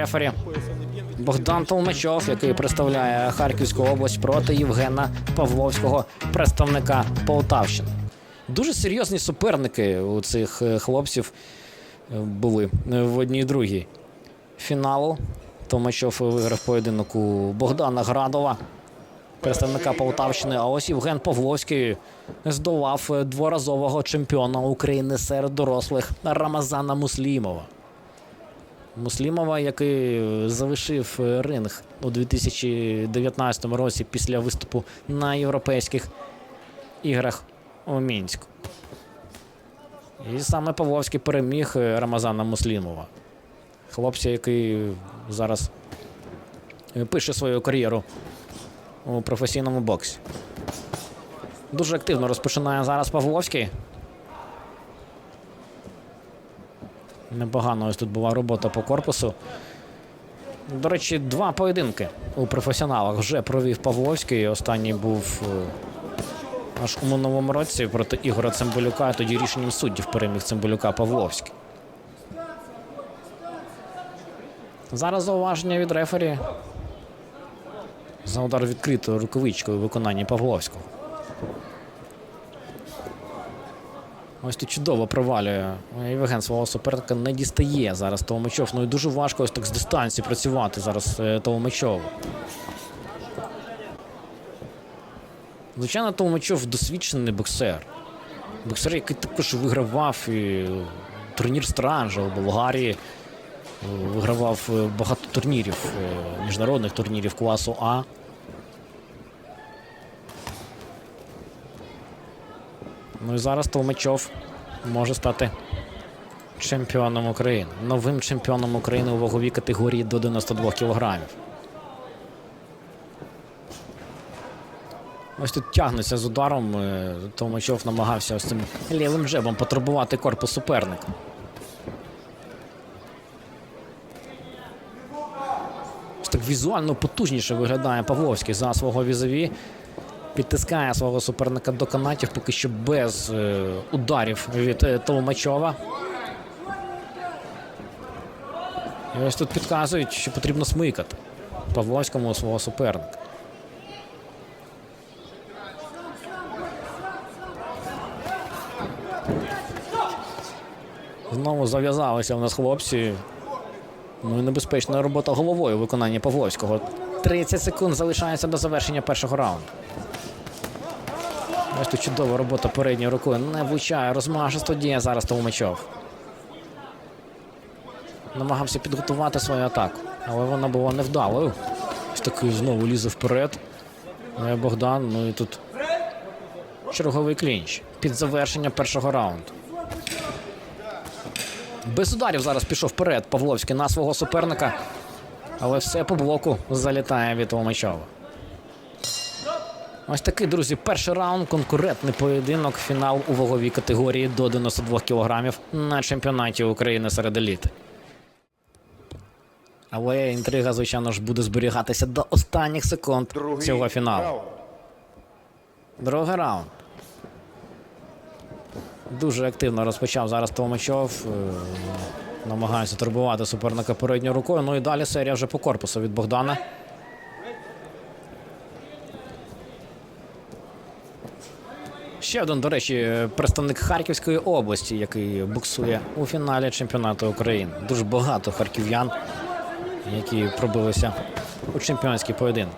рефері Богдан Толмачов, який представляє Харківську область проти Євгена Павловського, представника Полтавщини. Дуже серйозні суперники у цих е, хлопців е, були в одній другій фіналу. Толмачов виграв поєдинок у Богдана Градова, представника Полтавщини. А ось Євген Павловський здолав дворазового чемпіона України серед дорослих Рамазана Муслімова. Муслімова, який е, залишив е, ринг у 2019 році після виступу на європейських іграх у Мінську. І саме Павловський переміг е, Рамазана Муслімова. Хлопця, який зараз пише свою кар'єру у професійному боксі. Дуже активно розпочинає зараз Павловський. Непогано ось тут була робота по корпусу. До речі, два поєдинки у професіоналах вже провів Павловський. Останній був е, аж у минулому році проти Ігора Цимбалюка. Тоді рішенням суддів переміг Цимбалюка Павловський. Зараз зауваження від рефері. За удар відкритою рукавичкою у виконанні Павловського. Ось тут чудово провалює. Євген свого суперника не дістає зараз Толмачов. Ну і дуже важко ось так з дистанції працювати зараз е, Толмачову. Звичайно, Толмачов досвідчений боксер. Боксер, який також вигравав і турнір Странжа у Болгарії. Вигравав е, багато турнірів, е, міжнародних турнірів класу А. Ну і зараз Толмачов може стати чемпіоном України. Новим чемпіоном України у ваговій категорії до 92 кілограмів. Ось тут тягнеться з ударом. е, Толмачов намагався ось цим лівим джебом потребувати корпус суперника. Ось так візуально потужніше виглядає Павловський за свого візові. Підтискає свого суперника до канатів, поки що без е, ударів від е, Толмачова. І ось тут підказують, що потрібно смикати Павловському свого суперника. Знову зав'язалися у нас хлопці. Ну і небезпечна робота головою у виконанні Павловського. 30 секунд залишається до завершення першого раунду. Тут чудова робота передньою рукою. Не влучає, розмашисто діє зараз Толмачов. Намагався підготувати свою атаку, але вона була невдалою. Ось такий знову лізе вперед. Е, Богдан, ну і тут черговий клінч під завершення першого раунду. Без ударів зараз пішов вперед Павловський на свого суперника. Але все по блоку залітає від Толмачова. Ось такий, друзі, перший раунд, конкурентний поєдинок, фінал у ваговій категорії до 92 кілограмів на чемпіонаті України серед еліти. Але інтрига, звичайно ж, буде зберігатися до останніх секунд Другий цього фіналу. раунд. Другий раунд. Дуже активно розпочав зараз Толмачов. е, Намагається турбувати суперника передньою рукою. Ну і далі серія вже по корпусу від Богдана. Ще один, до речі, представник Харківської області, який буксує у фіналі чемпіонату України. Дуже багато харків'ян, які пробилися у чемпіонський поєдинок.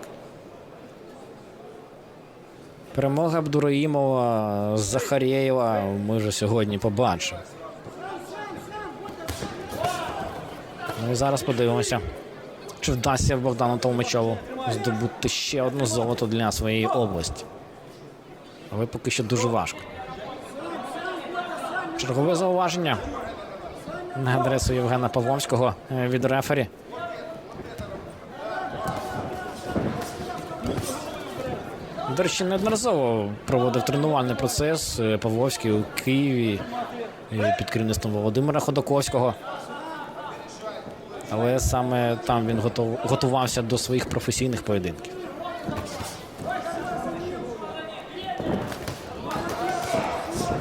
Перемога Абдураїмова, Захарєєва ми вже сьогодні побачимо. Ну і зараз подивимося, чи вдасться Богдану Толмачову здобути ще одне золото для своєї області. Але поки що дуже важко. Чергове зауваження на адресу Євгена Павловського е, від рефері. До речі, неодноразово проводив тренувальний процес е, Павловський у Києві е, під керівництвом Володимира Ходаковського. Але саме там він готувався до своїх професійних поєдинків.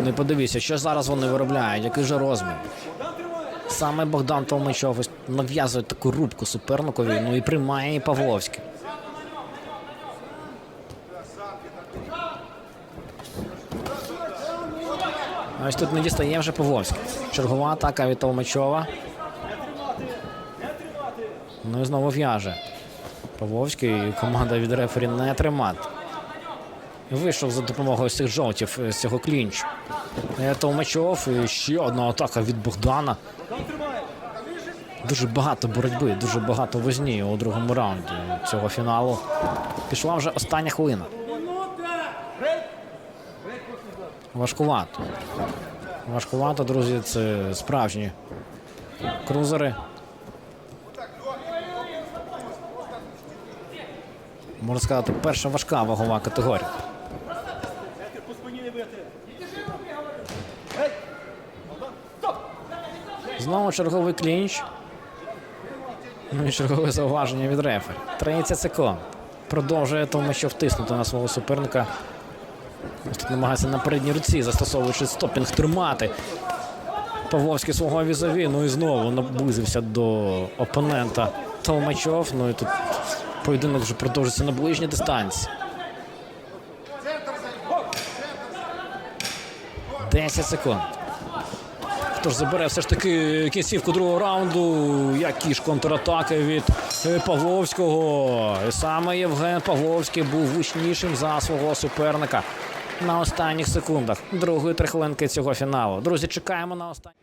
Ну і подивіться, що зараз вони виробляють, який же розмір. Саме Богдан Толмачов нав'язує таку рубку суперникові, ну і приймає її Павловський. Ось тут не дістає вже Павловський. Чергова атака від Толмачова. Ну і знову в'яже. Павловський команда від рефері не тримати. Вийшов за допомогою цих жовтів з цього клінчу. Е, Толмачов і ще одна атака від Богдана. Дуже багато боротьби, дуже багато возні у другому раунді цього фіналу. Пішла вже остання хвилина. Важкувато. Важкувато, друзі, це справжні крузери. Можна сказати, перша важка вагова категорія. Знову черговий клінч. Ну і чергове зауваження від рефері. 30 секунд. Продовжує тому, що втиснути на свого суперника. Ось Тут намагається на передній руці, застосовуючи стопінг, тримати. Павловський свого візові. Ну і знову наблизився до опонента Толмачов. Ну і тут поєдинок вже продовжується на ближній дистанції. 10 секунд. Хто ж забере все ж таки кінцівку другого раунду. Які ж контратаки від е, Павловського. І саме Євген Павловський був гучнішим за свого суперника на останніх секундах другої трихвилинки цього фіналу. Друзі, чекаємо на останній.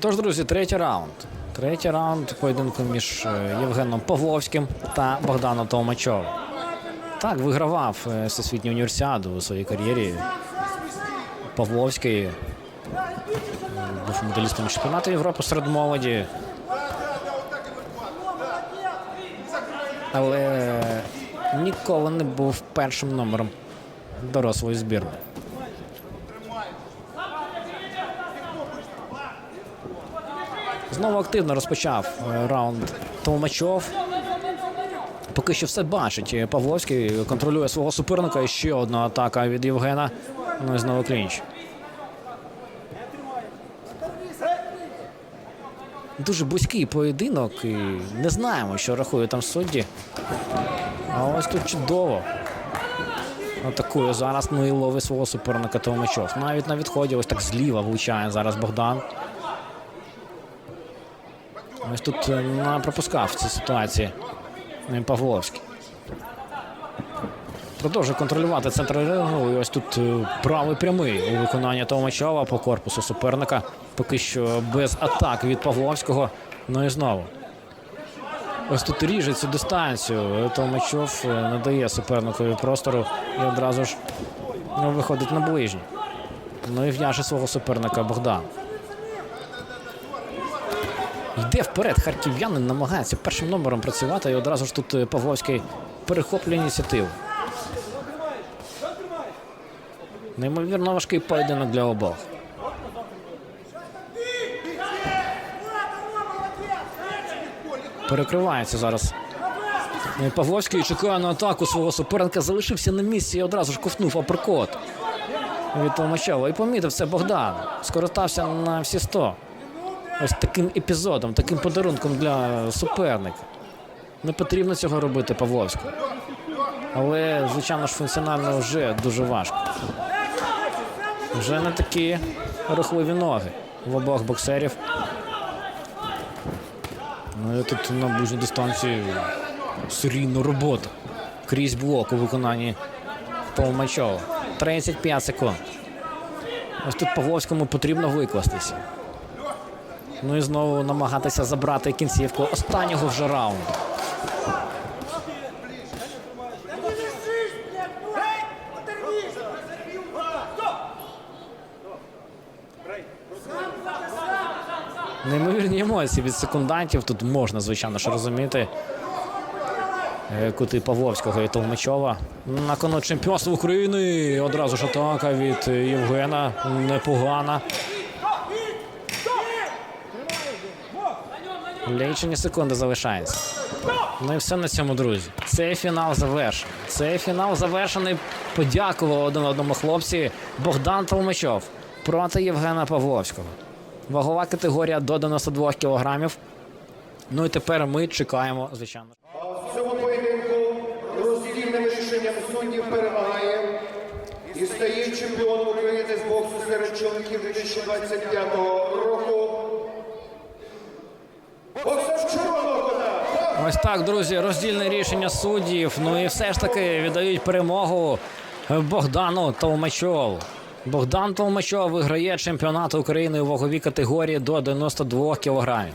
Тож, друзі, третій раунд. Третій раунд поєдинку між е, Євгеном Павловським та Богданом Толмачовим. Так, вигравав е, всесвітню універсіаду у своїй кар'єрі. Павловський був медалістом чемпіонату Європи серед молоді. Але ніколи не був першим номером дорослої збірної. Знову активно розпочав е, раунд Толмачов. Поки що все бачить. Е, Павловський контролює свого суперника. І ще одна атака від Євгена. Ну і знову клінч. Дуже близький поєдинок. І не знаємо, що рахує там судді. А ось тут чудово. Атакує зараз. Ну і ловить свого суперника Толмачов. Навіть на відході ось так зліва влучає зараз Богдан. Ось тут е, не пропускав в цій ситуації е, Павловський. Продовжує контролювати центр рингу. І ось тут е, правий прямий у виконанні Томачова по корпусу суперника. Поки що без атак від Павловського. Ну і знову. Ось тут ріже цю дистанцію. Толмачов е, не дає суперникові простору і одразу ж ну, виходить на ближній. Ну і в'яже свого суперника Богдан. Йде вперед. Харків'янин намагається першим номером працювати. І одразу ж тут е, Павловський перехоплює ініціативу. Неймовірно важкий поєдинок для обох. Перекривається зараз. Е, Павловський чекає на атаку свого суперника, залишився на місці і одразу ж ковтнув аперкот від Толмачова. І помітив це Богдан. Скористався на всі 100. Ось таким епізодом, таким подарунком для суперника. Не потрібно цього робити Павловському. Але, звичайно ж, функціонально вже дуже важко. Вже не такі рухливі ноги в обох боксерів. Ну тут на ближній дистанції серійна робота. Крізь блок у виконанні Толмачова. 35 секунд. Ось тут Павловському потрібно викластися. Ну і знову намагатися забрати кінцівку останнього вже раунду. Неймовірні емоції від секундантів. Тут можна, звичайно ж, розуміти. Е, Кути Павловського і Толмачова. На кону чемпіонства України. Одразу ж атака від Євгена. Непогана. Лічені секунди залишається. Ну і все на цьому, друзі. Цей фінал завершений. Цей фінал завершений. Подякував один одному хлопці Богдан Толмачов проти Євгена Павловського. Вагова категорія до 92 кілограмів. Ну і тепер ми чекаємо, звичайно. В цьому поєдинку роздільним рішенням суддів перемагає і стає чемпіоном України з боксу серед чоловіків 2025 року. Ось так, друзі, роздільне рішення суддів. Ну і все ж таки віддають перемогу Богдану Толмачову. Богдан Толмачов виграє чемпіонат України у ваговій категорії до 92 кілограмів.